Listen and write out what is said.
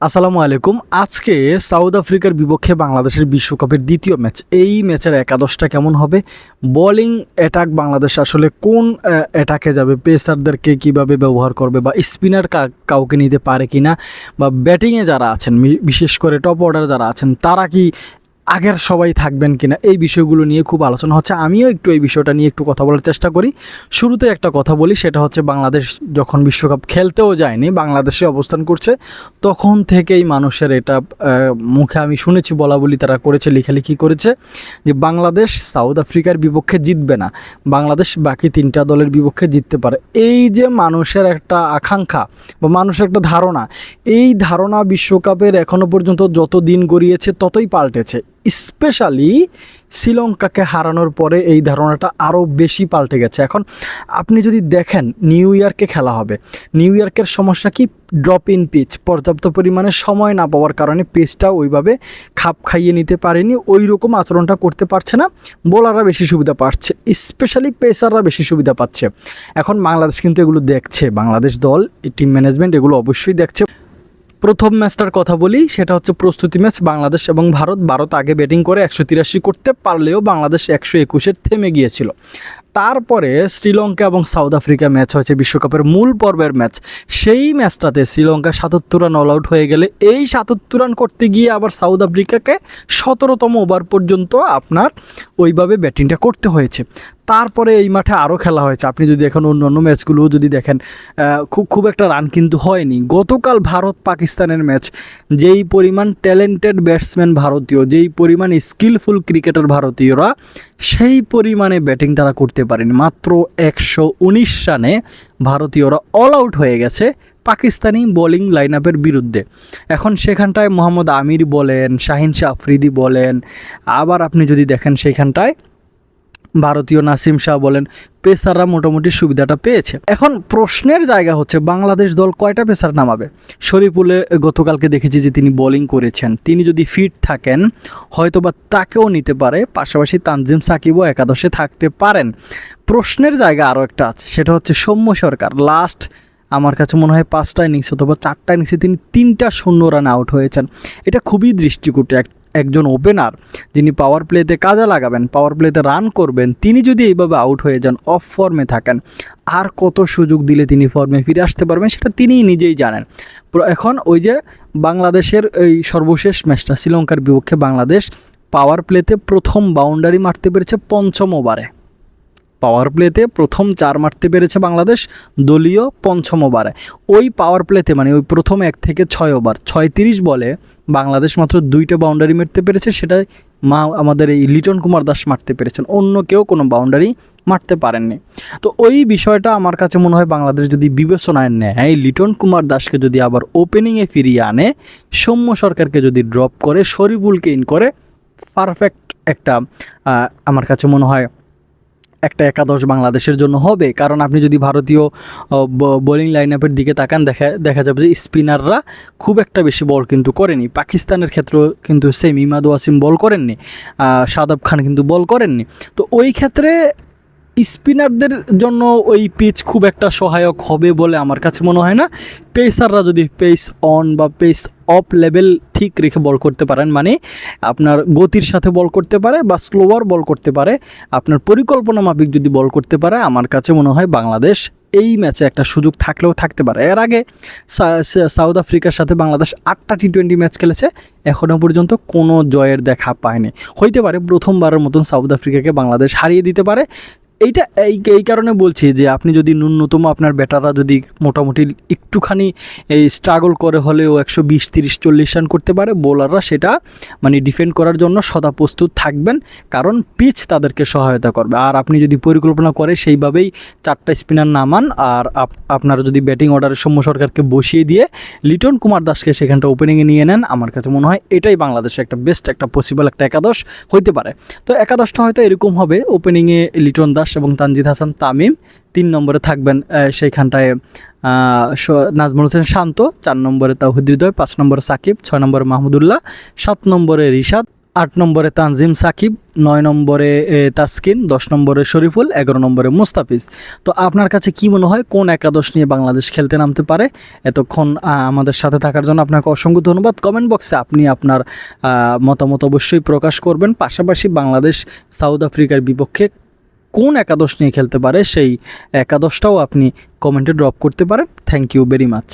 আসসালামু আলাইকুম। আজকে সাউথ আফ্রিকার বিপক্ষে বাংলাদেশের বিশ্বকাপের দ্বিতীয় ম্যাচ। এই ম্যাচের একাদশটা কেমন হবে? বোলিং অ্যাটাক বাংলাদেশ আসলে কোন অ্যাটাকে যাবে? পেসারদেরকে কীভাবে ব্যবহার করবে? বা স্পিনার কাউকে নিতে পারে কিনা? বা ব্যাটিংয়ে যারা আছেন বিশেষ করে টপ অর্ডার যারা আছেন, তারা কি আগের সবাই থাকবেন কিনা এই বিষয়গুলো নিয়ে খুব আলোচনা হচ্ছে। আমিও একটু এই বিষয়টা নিয়ে একটু কথা বলার চেষ্টা করি। শুরুতে একটা কথা বলি, সেটা হচ্ছে বাংলাদেশ যখন বিশ্বকাপ খেলতেও যায়নি, বাংলাদেশে অবস্থান করছে, তখন থেকেই মানুষের এটা মুখে আমি শুনেছি বলা বলি তারা করেছে, লেখালেখি করেছে যে বাংলাদেশ সাউথ আফ্রিকার বিপক্ষে জিতবে না, বাংলাদেশ বাকি তিনটা দলের বিপক্ষে জিততে পারে। এই যে মানুষের একটা আকাঙ্ক্ষা বা মানুষের একটা ধারণা, এই ধারণা বিশ্বকাপের এখনও পর্যন্ত যত দিন গড়িয়েছে ততই পাল্টেছে। স্পেশালি শ্রীলঙ্কাকে হারানোর পরে এই ধারণাটা আরও বেশি পাল্টে গেছে। এখন আপনি যদি দেখেন, নিউ ইয়র্কে খেলা হবে। নিউ ইয়র্কের সমস্যা কি? ড্রপ ইন পিচ পর্যাপ্ত পরিমাণে সময় না পাওয়ার কারণে পিচটা ওইভাবে খাপ খাইয়ে নিতে পারেনি। ওই রকম আচরণটা করতে পারছে না। বোলাররা বেশি সুবিধা পাচ্ছে স্পেশালি পেসাররা বেশি সুবিধা পাচ্ছে। এখন বাংলাদেশ কিন্তু এগুলো দেখছে। বাংলাদেশ দল টিম ম্যানেজমেন্ট এগুলো অবশ্যই দেখছে। প্রথম ম্যাচটার কথা বলি, সেটা হচ্ছে প্রস্তুতি ম্যাচ বাংলাদেশ এবং ভারত। ভারত আগে ব্যাটিং করে একশো তিরাশি করতে পারলেও বাংলাদেশ একশো একুশের থেমে গিয়েছিল। তারপরে শ্রীলঙ্কা এবং সাউথ আফ্রিকা ম্যাচ হয়েছে বিশ্বকাপের মূল পর্বের ম্যাচ। সেই ম্যাচটাতে শ্রীলঙ্কা সাতাত্তর রান অল আউট হয়ে গেলে এই সাতাত্তর রান করতে গিয়ে আবার সাউথ আফ্রিকাকে সতেরোতম ওভার পর্যন্ত আপনার ওইভাবে ব্যাটিংটা করতে হয়েছে। তারপরে এই মাঠে আরও খেলা হয়েছে। আপনি যদি এখন অন্য অন্য ম্যাচগুলোও যদি দেখেন খুব খুব একটা রান কিন্তু হয়নি। গতকাল ভারত পাকিস্তানের ম্যাচ, যেই পরিমাণ ট্যালেন্টেড ব্যাটসম্যান ভারতীয়, যেই পরিমাণ স্কিলফুল ক্রিকেটার ভারতীয়রা, সেই পরিমাণে ব্যাটিং তারা করতে পারেনি। মাত্র একশো উনিশ রানে ভারতীয়রা অল আউট হয়ে গেছে পাকিস্তানি বোলিং লাইন আপের বিরুদ্ধে। এখন সেখানটায় মোহাম্মদ আমির বলেন, শাহিন শাহ আফ্রিদি বলেন, আবার আপনি যদি দেখেন সেখানটায় ভারতীয় নাসিম শাহ বলেন, পেসাররা মোটামুটি সুবিধাটা পেয়েছে। এখন প্রশ্নের জায়গা হচ্ছে, বাংলাদেশ দল কয়টা পেসার নামাবে? শরীফুলে গতকালকে দেখেছি যে তিনি বোলিং করেছেন। তিনি যদি ফিট থাকেন, হয়তোবা তাকেও নিতে পারে, পাশাপাশি তানজিম সাকিবও একাদশে থাকতে পারেন। প্রশ্নের জায়গা আরও একটা আছে, সেটা হচ্ছে সৌম্য সরকার। লাস্ট আমার কাছে মনে হয় পাঁচটা ইনিংস অথবা চারটা ইনিংসে তিনি তিনটা শূন্য রান আউট হয়েছেন। এটা খুবই দৃষ্টিকটু এক একজন ওপেনার যিনি পাওয়ার প্লেতে কাজে লাগাবেন পাওয়ার প্লেতে রান করবেন, তিনি যদি এইভাবে আউট হয়ে যান অফ ফর্মে থাকেন, আর কত সুযোগ দিলে তিনি ফর্মে ফিরে আসতে পারবেন সেটা তিনিই নিজেই জানেন। এখন ওই যে বাংলাদেশের এই সর্বশেষ ম্যাচটা, শ্রীলঙ্কার বিপক্ষে বাংলাদেশ পাওয়ার প্লেতে প্রথম বাউন্ডারি মারতে পেরেছে পঞ্চম ওভারে পাওয়ার প্লেতে প্রথম চার মারতে পেরেছে বাংলাদেশ, দলীয় পঞ্চম ওভারে ওই পাওয়ার প্লেতে মানে ওই প্রথম এক থেকে ছয় ওভার ছয় তিরিশ বলে বাংলাদেশ মাত্র দুইটা বাউন্ডারি মারতে পেরেছে সেটা মা আমাদের এই লিটন কুমার দাস মারতে পেরেছেন। অন্য কেউ কোনো বাউন্ডারি মারতে পারেননি। তো ওই বিষয়টা আমার কাছে মনে হয় বাংলাদেশ যদি বিবেচনায় নেয়, লিটন কুমার দাসকে যদি আবার ওপেনিংয়ে ফিরিয়ে আনে, সৌম্য সরকারকে যদি ড্রপ করে, শরীফুলকে ইন করে পারফেক্ট একটা আমার কাছে মনে হয় একটা একাদশ বাংলাদেশের জন্য হবে। কারণ আপনি যদি ভারতীয় বোলিং লাইন আপের দিকে তাকান, দেখা দেখা যাবে যে স্পিনাররা খুব একটা বেশি বল কিন্তু করেনি। পাকিস্তানের ক্ষেত্রেও কিন্তু সেম, ইমাদ ওয়াসিম বল করেননি সাদব খান কিন্তু বল করেননি। তো ওই ক্ষেত্রে স্পিনারদের জন্য ওই পিচ খুব একটা সহায়ক হবে বলে আমার কাছে মনে হয় না। পেসাররা যদি পেস অন বা পেস অফ লেভেল ঠিক রেখে বল করতে পারেন মানে আপনার গতির সাথে বল করতে পারে বা স্লোয়ার বল করতে পারে, আপনার পরিকল্পনা মাফিক যদি বল করতে পারে, আমার কাছে মনে হয় বাংলাদেশ এই ম্যাচে একটা সুযোগ থাকলেও থাকতে পারে। এর আগে সাউথ আফ্রিকার সাথে বাংলাদেশ আটটা টি টোয়েন্টি ম্যাচ খেলেছে এখনও পর্যন্ত কোনো জয়ের দেখা পায়নি। হইতে পারে প্রথমবারের মতন সাউথ আফ্রিকাকে বাংলাদেশ হারিয়ে দিতে পারে এইটা, এই এই কারণে বলছি যে আপনি যদি ন্যূনতম আপনার ব্যাটাররা যদি মোটামুটি একটুখানি, এই স্ট্রাগল করে হলেও একশো বিশ, তিরিশ, চল্লিশ রান করতে পারে বোলাররা সেটা মানে ডিফেন্ড করার জন্য সদা প্রস্তুত থাকবেন। কারণ পিচ তাদেরকে সহায়তা করবে। আর আপনি যদি পরিকল্পনা করে সেইভাবেই চারটা স্পিনার নামান, আর আপ- আপনারা যদি ব্যাটিং অর্ডারে সৌম্য সরকারকে বসিয়ে দিয়ে লিটন কুমার দাসকে সেখানটা ওপেনিংয়ে নিয়ে নেন, আমার কাছে মনে হয় এটাই বাংলাদেশের একটা বেস্ট একটা পসিবল একটা একাদশ হইতে পারে। তো একাদশটা হয়তো এরকম হবে ওপেনিংয়ে লিটন দাস এবং তানজিদ হাসান তামিম তিন নম্বরে থাকবেন সেইখানটায় নাজমুল হোসেন শান্ত, চার নম্বরে তাহিদ পাঁচ নম্বরে সাকিব, ছয় নম্বরে মাহমুদুল্লাহ, সাত নম্বরে রিশাদ, আট নম্বরে তানজিম সাকিব, নয় নম্বরে তাসকিন, দশ নম্বরে শরীফুল, এগারো নম্বরে মুস্তাফিজ। তো আপনার কাছে কি মনে হয়, কোন একাদশ নিয়ে বাংলাদেশ খেলতে নামতে পারে? এতক্ষণ আমাদের সাথে থাকার জন্য আপনাকে অসংখ্য ধন্যবাদ। কমেন্ট বক্সে আপনি আপনার মতামত অবশ্যই প্রকাশ করবেন। পাশাপাশি বাংলাদেশ সাউথ আফ্রিকার বিপক্ষে কোন একাদশ নিয়ে খেলতে পারে সেই একাদশটাও আপনি কমেন্টে ড্রপ করতে পারেন। Thank you very much